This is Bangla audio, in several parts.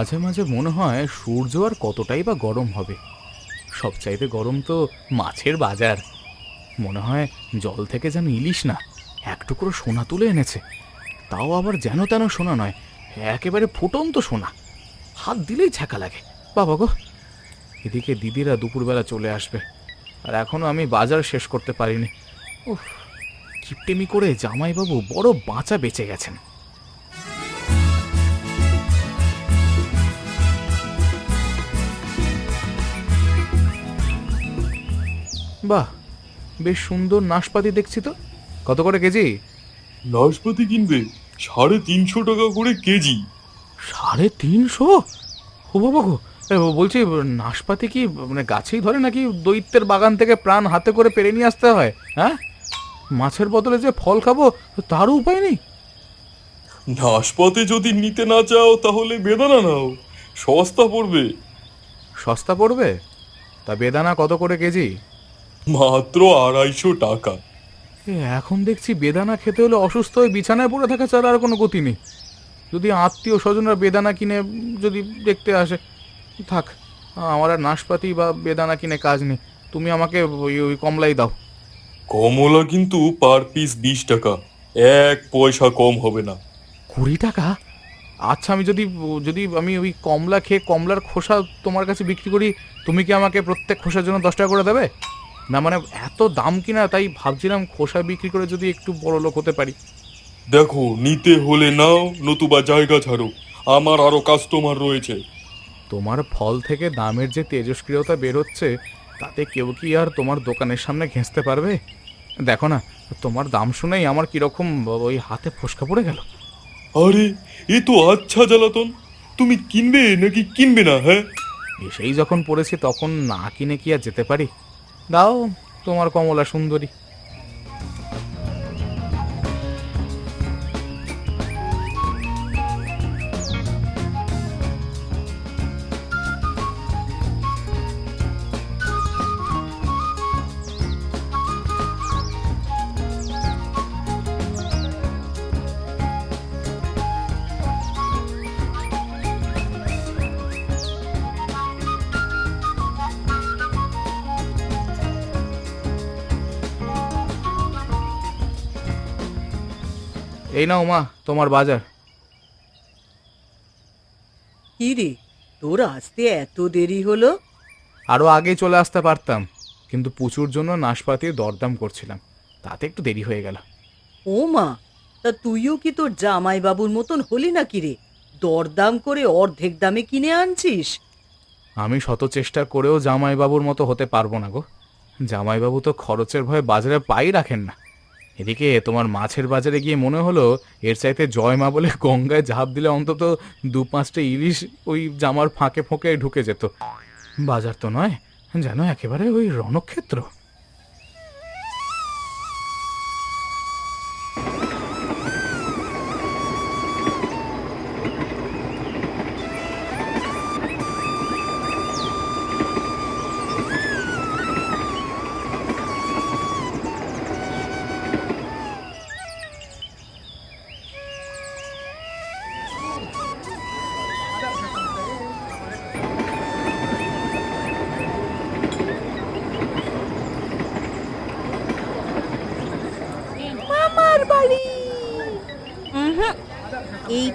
মাঝে মাঝে মনে হয় সূর্য আর কতটাই বা গরম হবে। সবচাইতে গরম তো মাছের বাজার। মনে হয় জল থেকে যেন ইলিশ না, এক টুকরো সোনা তুলে এনেছে। তাও আবার যেন তেন সোনা নয়, একেবারে ফুটন্ত সোনা। হাত দিলেই ছ্যাঁকা লাগে। বাবা গো! এদিকে দিদিরা দুপুরবেলা চলে আসবে। আর এখনও আমি বাজার শেষ করতে পারিনি। উফ, কিপটেমি করে জামাইবাবু বড় বাঁচা বেঁচে গেছেন। বাহ বেশ সুন্দর নাশপাতি দেখছি তো। কত করে কেজি? নাশপাতি কিনবে সাড়ে তিনশো টাকা করে কেজি। সাড়ে তিনশো? ও বাবা গো এ, বলছি নাশপাতি কি মানে গাছেই ধরে নাকি দৈত্যের বাগান থেকে প্রাণ হাতে করে পেরে নিয়ে আসতে হয় হ্যাঁ? মাছের বদলে যে ফল খাব তারও উপায় নেই। নাশপাতি যদি নিতে না চাও তাহলে বেদানা নাও সস্তা পড়বে। সস্তা পড়বে? তা বেদানা কত করে কেজি? মাত্র আড়াইশো টাকা। এ, এখন দেখছি বেদানা খেতে হলে অসুস্থ হয়ে বিছানায় পড়ে থাকা ছাড়া আর কোনো গতি নেই। যদি আত্মীয় স্বজনরা বেদানা কিনে যদি দেখতে আসে থাক আমার আর নাশপাতি বা বেদানা কিনে কাজ নেই। তুমি আমাকে ওই ওই কমলাই দাও। কমলা কিন্তু পার পিস বিশ টাকা এক পয়সা কম হবে না। কুড়ি টাকা? আচ্ছা আমি যদি যদি আমি ওই কমলা খেয়ে কমলার খোসা তোমার কাছে বিক্রি করি তুমি কি আমাকে প্রত্যেক খোসার জন্য দশ টাকা করে দেবে? না মানে এত দাম কিনা তাই ভাবছিলাম খোসা বিক্রি করে যদি একটু বড় লোক হতে পারি। দেখো নিতে হলে নাও নতুবা জায়গা ছাড়ো। আমার আরও কাস্টমার রয়েছে। তোমার ফল থেকে দামের যে তেজস্ক্রিয়তা বের হচ্ছে তাতে কেউ কি আর তোমার দোকানের সামনে ঘেঁচতে পারবে? দেখো না তোমার দাম শুনেই আমার কীরকম ওই হাতে ফসকা পড়ে গেল। আরে এ তো আচ্ছা জ্বালাতন। তুমি কিনবে নাকি কিনবে না হ্যাঁ? এসেই যখন পড়েছি তখন না কিনে কি আর যেতে পারি? দাও তোমার কমলা সুন্দরী। এই নাও মা তোমার বাজার। কি রে তোর আসতে এত দেরি হলো? আরও আগে চলে আসতে পারতাম কিন্তু পুচুর জন্য নাশপাতির দরদাম করছিলাম তাতে একটু দেরি হয়ে গেল। ও মা তা তুইও কি তোর জামাই বাবুর মতন হলি না কি রে? দরদাম করে অর্ধেক দামে কিনে আনছিস? আমি শত চেষ্টা করেও জামাইবাবুর মতো হতে পারব না গো। জামাইবাবু তো খরচের ভয়ে বাজারে পাই রাখেন না। এদিকে তোমার মাছের বাজারে গিয়ে মনে হলো, এর চাইতে জয় মা বলে গঙ্গায় ঝাঁপ দিলে অন্তত দু পাঁচটা ইলিশ ওই জামার ফাঁকে ফোঁকে ঢুকে যেত। বাজার তো নয়, যেন একেবারে ওই রণক্ষেত্র।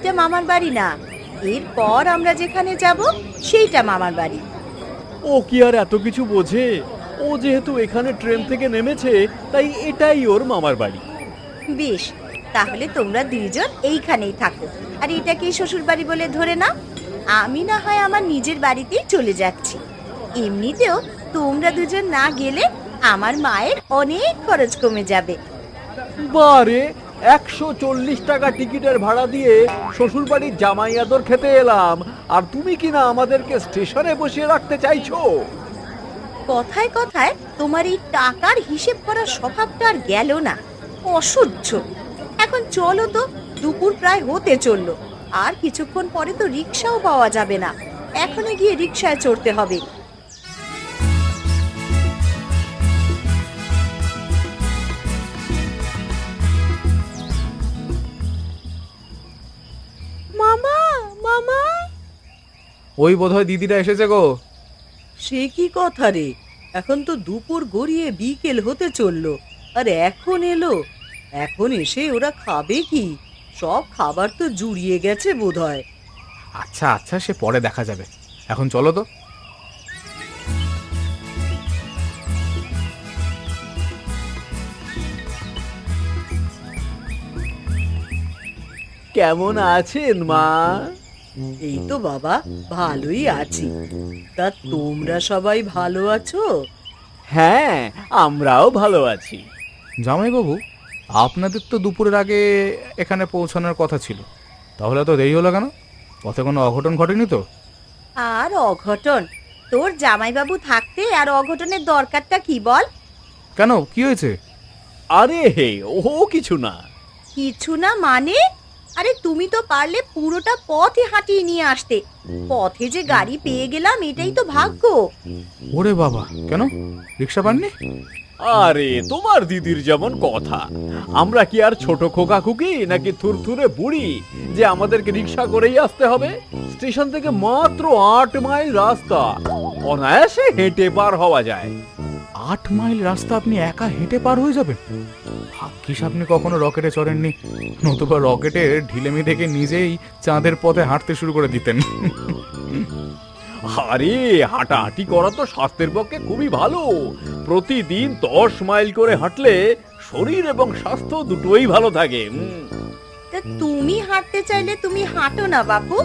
এইটা মামার বাড়ি না। এরপর আমরা যেখানে যাব সেইটা মামার বাড়ি। ও কি আর এত কিছু বোঝে? ও যেহেতু এখানে ট্রেন থেকে নেমেছে তাই এটাই ওর মামার বাড়ি। বেশ তাহলে তোমরা দুইজন এইখানেই থাকো। আর এটাকেই শ্বশুর বাড়ি বলে ধরে না আমি না হয় আমার নিজের বাড়িতেই চলে যাচ্ছি। এমনিতেও তোমরা দুজন না গেলে আমার মায়ের অনেক খরচ কমে যাবে। বারে একশো চল্লিশ টাকা টিকিটের ভাড়া দিয়ে শ্বশুরবাড়ির জামাই আদর খেতে এলাম। আর তুমি কিনা আমাদেরকে স্টেশনে বসিয়ে রাখতে চাইছো? কথায় কথায় তোমার এই টাকার হিসেব করার স্বভাবটা আর গেল না। অসহ্য। এখন চলো তো, দুপুর প্রায় হতে চলল। আর কিছুক্ষণ পরে তো রিক্সাও পাওয়া যাবে না। এখনই গিয়ে রিক্সায় চড়তে হবে। ওই বোধহয় দিদিরা এসেছে গো। সে কি কথা রে? এখন তো দুপুর গড়িয়ে বিকেল হতে চলল আর এখন এলো। এখন এসে ওরা খাবে কি? সব খাবার তো জুড়িয়ে গেছে বোধহয়। আচ্ছা আচ্ছা সে পরে দেখা যাবে। এখন চলো তো। কেমন আছেন মা? এই তো বাবা ভালোই আছি। তা তোমরা সবাই ভালো আছো? হ্যাঁ আমরাও ভালো আছি। জামাইবাবু আপনাদের তো দুপুরের আগে এখানে পৌঁছানোর কথা ছিল। তাহলে তো দেরি হলো কেন? পথে কোনো অঘটন ঘটেনি তো? আর অঘটন? তোর জামাইবাবু থাকতে আর অঘটনের দরকারটা কি বল? কেন? কি হয়েছে? আরে হে ও কিছু না। কিছু না মানে? আরে তুমি তো পারলে পুরোটা পথে হাঁটিয়ে নিয়ে আসতে। পথে যে গাড়ি পেয়ে গেলাম এটাই তো ভাগ্য। ওরে বাবা কেন? রিক্সা পাননি? আরে তোমার দিদির যেমন কথা। আমরা কি আর ছোট খোকা খুকি নাকি থুরথুরে বুড়ি যে আমাদেরকে রিক্সা করেই আসতে হবে? স্টেশন থেকে মাত্র আট মাইল রাস্তা। অনায়াসে হেঁটে পার হওয়া যায়। আট মাইল রাস্তা আপনি একা হেঁটে পার হয়ে যাবেন? ভাগ্যিস আপনি কখনো রকেটে চড়েননি। নতুবা রকেটে ঢিলেমি দেখে নিজেই চাঁদের পথে হাঁটতে শুরু করে দিতেন। আরে হাঁটাহাঁটি করা তো স্বাস্থ্যের পক্ষে খুবই ভালো। প্রতিদিন দশ মাইল করে হাঁটলে শরীর এবং স্বাস্থ্য দুটোই ভালো থাকে। তা তুমি হাঁটতে চাইলে তুমি হাঁটো না বাপু।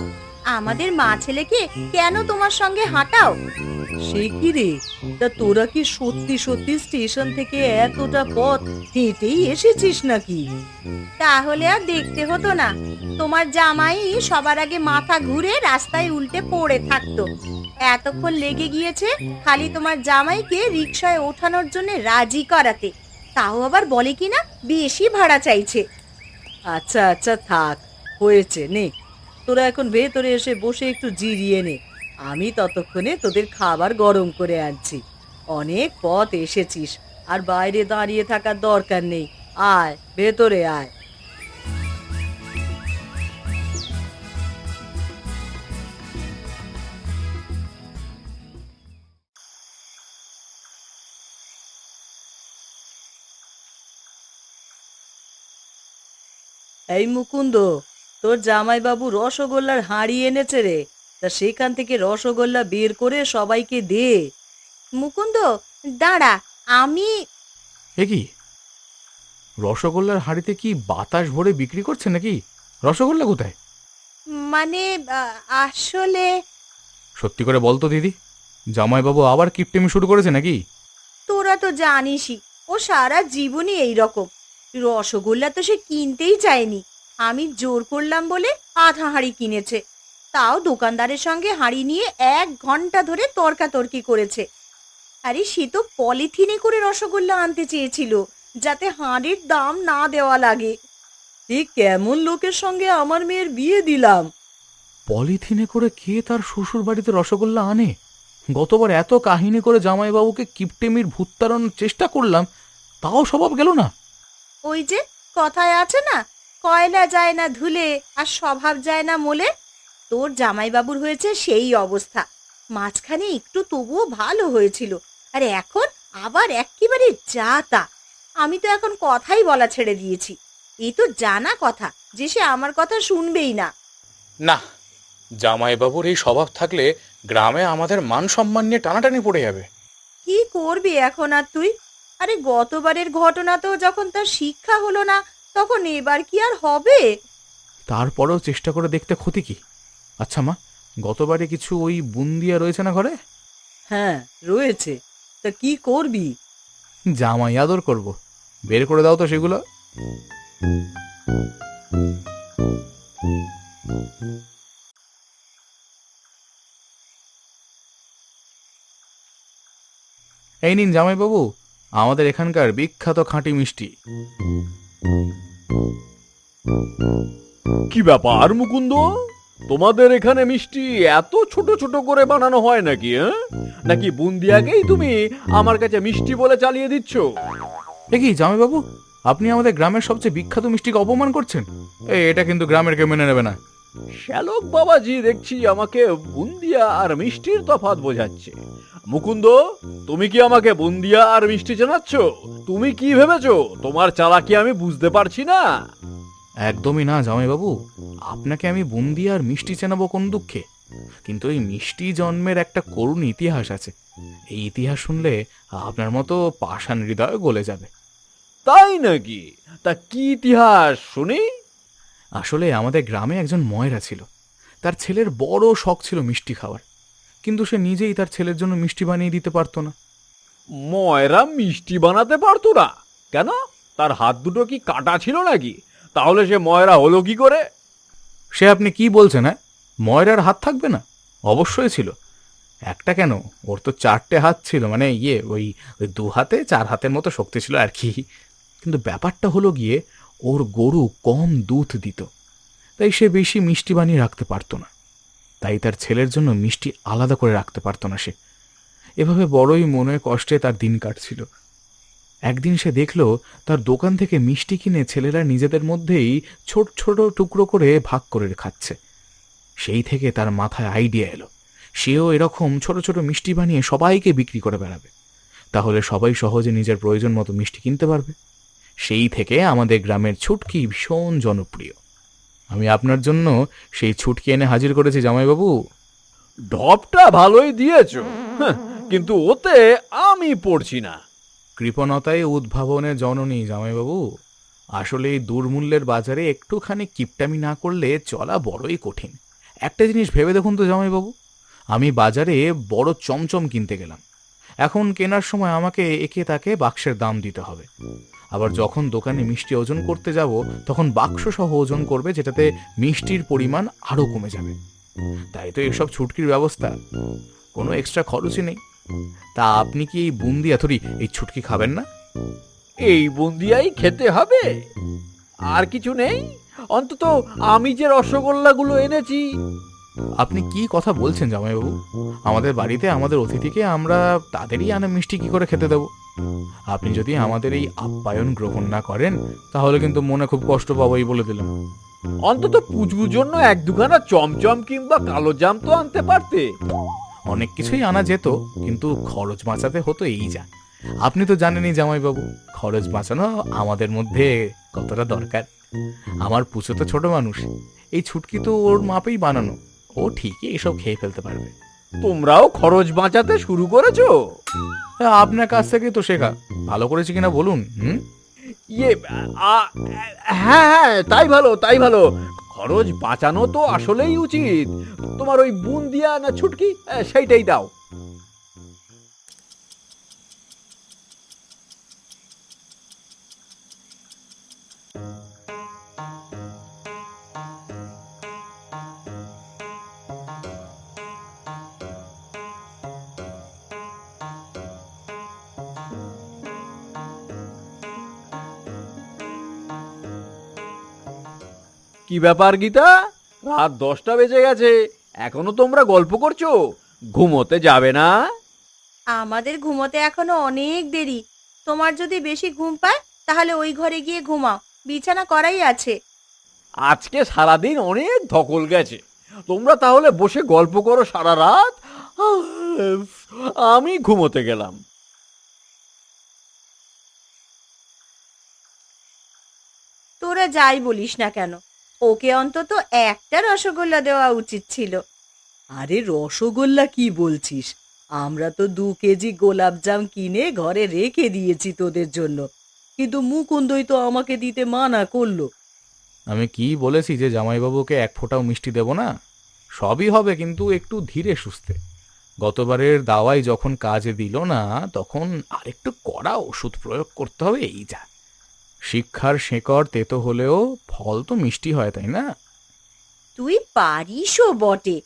আমাদের মা ছেলেকে কেন তোমার সঙ্গে হাঁটাও? সে কি রে? তা তোরা কি সত্যি সত্যি স্টেশন থেকে এতটা পথ হেঁটেই এসেছিস নাকি? তাহলে আর দেখতে হতো না। তোমার জামাই সবার আগে মাথা ঘুরে রাস্তায় উল্টে পড়ে থাকতো। এতক্ষণ লেগে গিয়েছে খালি তোমার জামাইকে রিক্সায় ওঠানোর জন্য রাজি করাতে। তাও আবার বলে কিনা বেশি ভাড়া চাইছে। আচ্ছা আচ্ছা থাক হয়েছে নে। তোরা এখন ভেতরে এসে বসে একটু জিরিয়ে নে। আমি ততক্ষণে তোদের খাবার গরম করে আনছি। অনেক পথ এসেছিস, আর বাইরে দাঁড়িয়ে থাকার দরকার নেই। আয়, ভেতরে আয়। এই মুকুন্দ, তোর জামাইবাবু রসগোল্লার হাঁড়ি এনেছে রে। তা সেখান থেকে রসগোল্লা বের করে সবাইকে দে। মুকুন্দ দাঁড়া আমি এ কি? রসগোল্লার হাঁড়িতে কি বাতাস ভরে বিক্রি করছে নাকি? রসগোল্লা কোথায়? মানে আ- আসলে সত্যি করে বলতো দিদি জামাইবাবু আবার কিপটেমি শুরু করেছে নাকি? তোরা তো জানিসই ও সারা জীবনই এই রকম। রসগোল্লা তো সে কিনতেই চায়নি। আমি জোর করলাম বলে আধা হাঁড়ি কিনেছে। তাও দোকানদারের সঙ্গে হাঁড়ি নিয়ে এক ঘণ্টা ধরে তর্কাতর্কি করেছে। আরে সে তো পলিথিনে করে রসগোল্লা আনতে চেয়েছিল যাতে হাঁড়ির দাম না দেওয়া লাগে। এ কেমন লোকের সঙ্গে আমার মেয়ের বিয়ে দিলাম? পলিথিনে করে কে তার শ্বশুর বাড়িতে রসগোল্লা আনে? গতবার এত কাহিনী করে জামাইবাবুকে কিপটেমির ভূত তাড়ানোর চেষ্টা করলাম তাও স্বভাব গেল না। ওই যে কথায় আছে না কয়লা যায় না ধুলে আর স্বভাব যায় না মোলে। তোর জামাইবাবুর হয়েছে সেই অবস্থা। মাঝখানে একটু তবুও ভালো হয়েছিল আর এখন আবার একেবারে যা তা। আমি তো এখন কথাই বলা ছেড়ে দিয়েছি। এই তো জানা কথা যে সে আমার কথা শুনবেই না। না জামাইবাবুর এই স্বভাব থাকলে গ্রামে আমাদের মান সম্মান নিয়ে টানাটানি পড়ে যাবে। কি করবি এখন আর তুই? আরে গতবারের ঘটনা তো যখন তার শিক্ষা হলো না তখন এবার কি আর হবে? তারপরেও চেষ্টা করে দেখতে ক্ষতি কি? আচ্ছা মা গতবারে কিছু ওই বুন্দিয়া রয়েছে না ঘরে? হ্যাঁ রয়েছে। তা কি করবি? জামাই আদর করব। বের করে দাও তো সেগুলো। এই নিন জামাইবাবু আমাদের এখানকার বিখ্যাত খাঁটি মিষ্টি। কি ব্যাপার মুকুন্দ? তোমাদের এখানে মিষ্টি এত ছোট ছোট করে বানানো হয় নাকি হ্যাঁ? নাকি বুন্দিয়াকেই তুমি আমার কাছে মিষ্টি বলে চালিয়ে দিচ্ছ? এ কি জামাইবাবু? আপনি আমাদের গ্রামের সবচেয়ে বিখ্যাত মিষ্টিকে অপমান করছেন? এটা কিন্তু গ্রামের কেউ মেনে নেবে না। শ্যালক বাবাজি দেখছি আমাকে বুন্দিয়া আর মিষ্টির তফাৎ বোঝাচ্ছে। মুকুন্দ তুমি কি আমাকে বুন্দিয়া আর মিষ্টি জানাচ্ছ তুমি কি ভেবেছো? তোমার চালাকি আমি বুঝতে পারছি না। একদমই না জামাইবাবু। আপনাকে আমি বুন্দি আর মিষ্টি চেনাবো কোন দুঃখে? কিন্তু এই মিষ্টি জন্মের একটা করুণ ইতিহাস আছে। এই ইতিহাস শুনলে আপনার মতো পাষাণ হৃদয় গলে যাবে। তাই নাকি? তা কি ইতিহাস শুনি? আসলে আমাদের গ্রামে একজন ময়রা ছিল। তার ছেলের বড় শখ ছিল মিষ্টি খাওয়ার। কিন্তু সে নিজেই তার ছেলের জন্য মিষ্টি বানিয়ে দিতে পারতো না। ময়রা মিষ্টি বানাতে পারতো না? কেন? তার হাত দুটো কি কাটা ছিল নাকি? তাহলে সে ময়রা হলো কি করে? সে আপনি কি বলছেন হ্যাঁ? ময়রার হাত থাকবে না? অবশ্যই ছিল। একটা কেন? ওর তো চারটে হাত ছিল মানে ইয়ে ওই ওই দু হাতে, চার হাতের মতো শক্তি ছিল আর কি। কিন্তু ব্যাপারটা হলো গিয়ে, ওর গরু কম দুধ দিত। তাই সে বেশি মিষ্টি বানিয়ে রাখতে পারতো না। তাই তার ছেলের জন্য মিষ্টি আলাদা করে রাখতে পারতো না সে। এভাবে বড়ই মনে কষ্টে তার দিন কাটছিল। একদিন সে দেখল তার দোকান থেকে মিষ্টি কিনে ছেলেরা নিজেদের মধ্যেই ছোট ছোট টুকরো করে ভাগ করে খাচ্ছে। সেই থেকে তার মাথায় আইডিয়া এলো। সেও এরকম ছোট ছোট মিষ্টি বানিয়ে সবাইকে বিক্রি করে বেড়াবে। তাহলে সবাই সহজে নিজের প্রয়োজন মতো মিষ্টি কিনতে পারবে। সেই থেকে আমাদের গ্রামের ছুটকি ভীষণ জনপ্রিয়। আমি আপনার জন্য সেই ছুটকি এনে হাজির করেছি জামাইবাবু। ঢপটা ভালোই দিয়েছ। হ্যাঁ, কিন্তু ওতে আমি পড়ছি না। কৃপণতায় উদ্ভাবনের জননী জামাইবাবু। আসলে এই দুর্মূল্যের বাজারে একটুখানি কিপটামি না করলে চলা বড়ই কঠিন। একটা জিনিস ভেবে দেখুন তো জামাইবাবু, আমি বাজারে বড় চমচম কিনতে গেলাম। এখন কেনার সময় আমাকে একে তাকে বাক্সের দাম দিতে হবে। আবার যখন দোকানে মিষ্টি ওজন করতে যাব, তখন বাক্স সহ ওজন করবে, যেটাতে মিষ্টির পরিমাণ আরও কমে যাবে। তাই তো এসব ছুটকির ব্যবস্থা। কোনো এক্সট্রা খরচই নেই। তা আপনি কি এই বুন্দি এতরি এই ছুটকি খাবেন না? এই বুন্দিয়াই খেতে হবে। আর কিছু নেই? অন্তত আমি যে রসগোল্লাগুলো এনেছি। আপনি কি কথা বলছেন জামাইবাবু? আমাদের বাড়িতে আমাদের অতিথিকে আমরা তাদেরই আনা মিষ্টি কি করে খেতে দেব? আপনি যদি আমাদের এই আপ্যায়ন গ্রহণ না করেন তাহলে কিন্তু মনে খুব কষ্ট পাবোই বলে দিলাম। অন্তত পুজোর জন্য এক দুখানা চমচম কিংবা কালো জাম তো আনতে পারতে। অনেক কিছুই আনা যেত কিন্তু খরচ বাঁচাতে হতো এই যা। আপনি তো জানেনই জামাইবাবু খরচ বাঁচানো আমাদের মধ্যে কতটা দরকার। আমার পুজো তো ছোট মানুষ এই ছুটকি তো ওর মাপেই বানানো ও ঠিকই এসব খেয়ে ফেলতে পারবে। তোমরাও খরচ বাঁচাতে শুরু করেছ? আপনার কাছ থেকে তো শেখা ভালো করেছি কিনা বলুন হুম? ইয়ে আ- হ্যাঁ হ্যাঁ তাই ভালো তাই ভালো। খরচ বাঁচানো তো আসলেই উচিত। তোমার ওই বুন্দিয়া না ছুটকি আহ, সেইটাই দাও। কি ব্যাপার গীতা? রাত দশটা বেজে গেছে। এখনও তোমরা গল্প করছ? ঘুমোতে যাবে না? আমাদের ঘুমোতে এখনও অনেক দেরি। তোমার যদি বেশি ঘুম পায় তাহলে ওই ঘরে গিয়ে ঘুমাও। বিছানা করাই আছে। আজকে সারাদিন অনেক ধকল গেছে। তোমরা তাহলে বসে গল্প করো সারা রাত? আমি ঘুমোতে গেলাম। তোরা যাই বলিস না কেন? ওকে অন্তত একটা রসগোল্লা দেওয়া উচিত ছিল। আরে রসগোল্লা কি বলছিস? আমরা তো দু কেজি গোলাপজাম কিনে ঘরে রেখে দিয়েছি তোদের জন্য। কিন্তু মুকুন্দই তো আমাকে দিতে মানা করল। আমি কি বলেছি যে জামাইবাবুকে এক ফোঁটাও মিষ্টি দেব না? সবই হবে কিন্তু একটু ধীরে সুস্থে। গতবারের দাওয়াই যখন কাজে দিল না তখন আরেকটু কড়া ওষুধ প্রয়োগ করতে হবে এই যা। শিক্ষার শেকড় তেতো হলেও ফল তো মিষ্টি হয়, তাই না? তুই পারিসও বটে।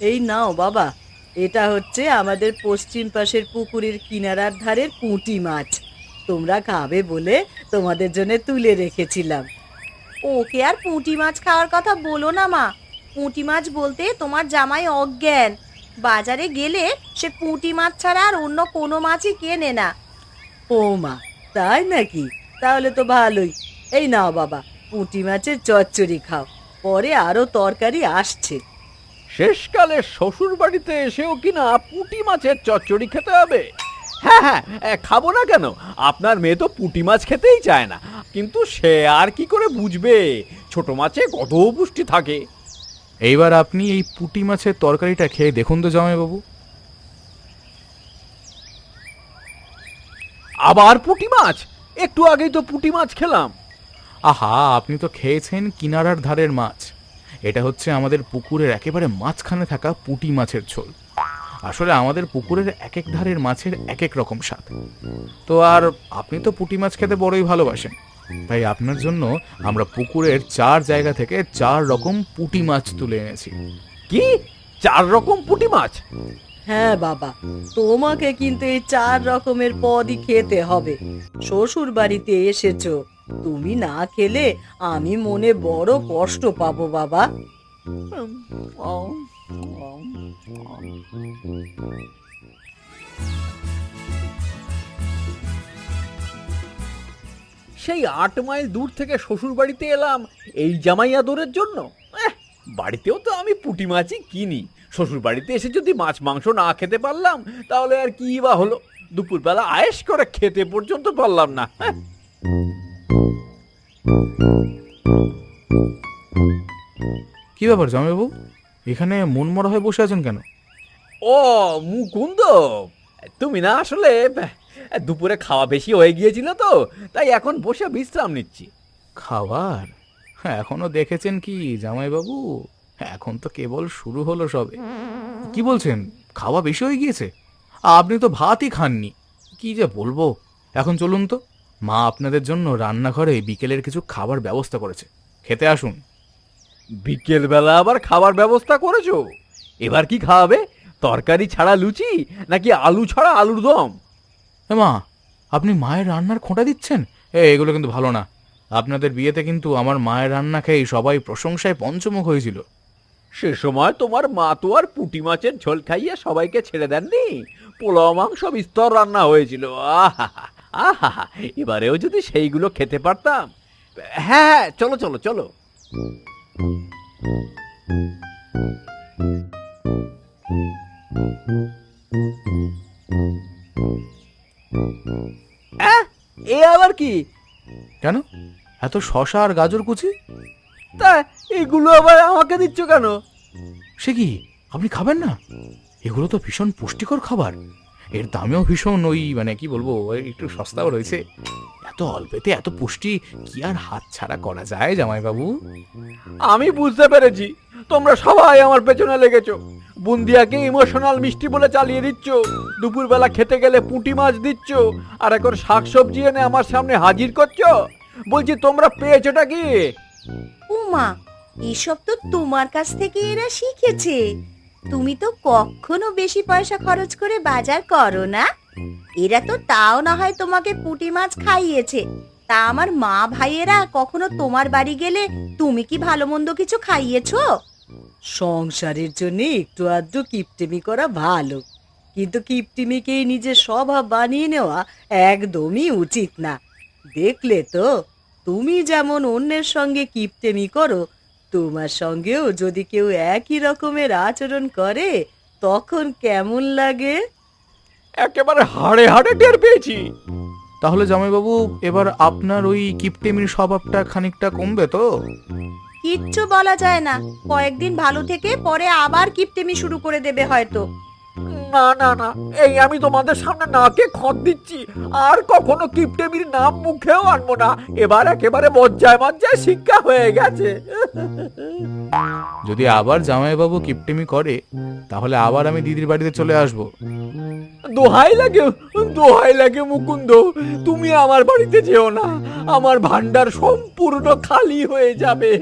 এই নাও, বাবা। এটা হচ্ছে আমাদের পশ্চিম পাশের পুকুরের কিনারার ধারের পুঁটি মাছ। তোমরা খাবে বলে তোমাদের জন্য তুলে রেখেছিলাম। ওকে আর পুঁটি মাছ খাওয়ার কথা বলো না, মা। পুঁটি মাছ বলতে তোমার জামাই অজ্ঞান। বাজারে গেলে সে পুঁটি মাছ ছাড়া আর অন্য কোনো মাছই কেনে না। ও মা, তাই নাকি? তাহলে তো ভালোই। এই নাও বাবা, পুঁটি মাছের চচ্চড়ি খাও। পরে আরও তরকারি আসছে। শেষকালে শ্বশুর বাড়িতে এসেও কিনা পুঁটি মাছের চচ্চড়ি খেতে হবে? হ্যাঁ হ্যাঁ খাব না কেন? আপনার মেয়ে তো পুঁটি মাছ খেতেই চায় না। কিন্তু সে আর কি করে বুঝবে? ছোট মাছে কত পুষ্টি থাকে। এইবার আপনি এই পুঁটি মাছের তরকারিটা খেয়ে দেখুন তো জামাইবাবু। আবার পুঁটি মাছ? একটু আগেই তো পুঁটি মাছ খেলাম। আহা আপনি তো খেয়েছেন কিনারার ধারের মাছ। এটা হচ্ছে আমাদের পুকুরের একেবারে মাঝখানে থাকা পুটি মাছের ঝোল। আসলে আমাদের পুকুরের এক এক ধারের মাছের এক এক রকম স্বাদ। তো আর আপনি তো পুটি মাছ খেতে বড়ই ভালোবাসেন। তাই আপনার জন্য আমরা পুকুরের চার জায়গা থেকে চার রকম পুঁটি মাছ তুলে এনেছি। কি? চার রকম পুঁটি মাছ? হ্যাঁ বাবা তোমাকে কিন্তু এই চার রকমের পদই খেতে হবে। শ্বশুর বাড়িতে এসেছ। তুমি না খেলে আমি মনে বড় কষ্ট পাবো, বাবা। সেই আট মাইল দূর থেকে শ্বশুর বাড়িতে এলাম এই জামাই আদরের জন্য। বাড়িতেও তো আমি পুঁটি মাছই কিনি। শ্বশুর বাড়িতে এসে যদি মাছ, মাংস না খেতে পারলাম, তাহলে আর কি বা হলো? দুপুরবেলা আয়েস করে খেতে পর্যন্ত পারলাম না। হ্যাঁ। কি ব্যাপার জামাইবাবু? এখানে মন মরা হয়ে বসে আছেন কেন? ও মুকুন্দ তুমি না আসলে দুপুরে খাওয়া বেশি হয়ে গিয়েছিল তো তাই এখন বসে বিশ্রাম নিচ্ছি। খাবার? হ্যাঁ, এখনও দেখেছেন কি জামাইবাবু? এখন তো কেবল শুরু হলো সবে। কি বলছেন? খাওয়া বেশি হয়ে গিয়েছে? আপনি তো ভাতই খাননি। কি যে বলব? এখন চলুন তো। মা আপনাদের জন্য রান্নাঘরে বিকেলের কিছু খাবার ব্যবস্থা করেছে। খেতে আসুন। বিকেল বেলা আবার খাবার ব্যবস্থা করেছ? এবার কি খাওয়াবে? তরকারি ছাড়া লুচি নাকি আলু ছাড়া আলুর দম? মা আপনি মায়ের রান্নার খোঁটা দিচ্ছেন? এ এগুলো কিন্তু ভালো না। আপনাদের বিয়েতে কিন্তু আমার মায়ের রান্না খেয়ে সবাই প্রশংসায় পঞ্চমুখ হয়েছিল। সে সময় তোমার মা তো আর পুঁটি মাছের ঝোল খাইয়ে সবাইকে ছেড়ে দেননি? পোলাও মাংস বিস্তর রান্না হয়েছিল। আহা আহা এবারেও যদি সেইগুলো খেতে পারতাম। হ্যাঁ হ্যাঁ চলো চলো চলো। আহ, এ আবার কি? কেন? এত শশা আর গাজর কুচি? তা এগুলো আবার আমাকে দিচ্ছ কেন? সে কি? আপনি খাবেন না? এগুলো তো ভীষণ পুষ্টিকর খাবার। এর দামেও ভীষণ ওই মানে কি বলব ওই একটু সস্তাও রয়েছে। এত অল্পেতে এত পুষ্টি কি আর হাত ছাড়া করা যায় জামাইবাবু? আমি বুঝতে পেরেছি তোমরা সবাই আমার পেছনে লেগেছো। বুন্দিয়াকে ইমোশনাল মিষ্টি বলে চালিয়ে দিচ্ছ দুপুরবেলা খেতে গেলে পুঁটি মাছ দিচ্ছ আর এখন শাকসবজি এনে আমার সামনে হাজির করছ? বলছি তোমরা পেয়েছোটা কি? উমা এসব তো তোমার কাছ থেকে এরা শিখেছে। তুমি তো কখনো বেশি পয়সা খরচ করে বাজার করো না। এরা তো তাও না হয় তোমাকে পুঁটি মাছ খাইয়েছে। তা আমার মা ভাইয়েরা কখনো তোমার বাড়ি গেলে তুমি কি ভালো মন্দ কিছু খাইয়েছো? সংসারের জন্য একটু আধটু কিপটেমি করা ভালো। কিন্তু কিপটিমিকেই নিজের স্বভাব বানিয়ে নেওয়া একদমই উচিত না। দেখলে তো, তুমি যেমন অন্যের সঙ্গে কিপটেমি করো তোমার সঙ্গেও যদি কেউ একই রকমের আচরণ করে তখন কেমন লাগে? একেবারে হাড়ে হাড়ে টের পেয়েছি। তাহলে জামাইবাবু এবার আপনার ওই কিপটেমির স্বভাবটা খানিকটা কমবে তো? কিচ্ছু বলা যায় না। কয়েকদিন ভালো থেকে পরে আবার কিপটেমি শুরু করে দেবে হয়তো। না না না এই আমি তোমাদের সামনে নাকে খত দিচ্ছি। আর কখনো কিপটেমির নাম মুখেও আনব না। এবার একেবারে মজ্জায় মজ্জায় শিক্ষা হয়ে গেছে। যদি আবার জামাইবাবু কিপটেমি করে তাহলে আবার আমি দিদির বাড়িতে চলে আসব। দোহাই লাগে দোহাই লাগে মুকুন্দ। তুমি আমার বাড়িতে যেও না। আমার ভান্ডার সম্পূর্ণ খালি হয়ে যাবে।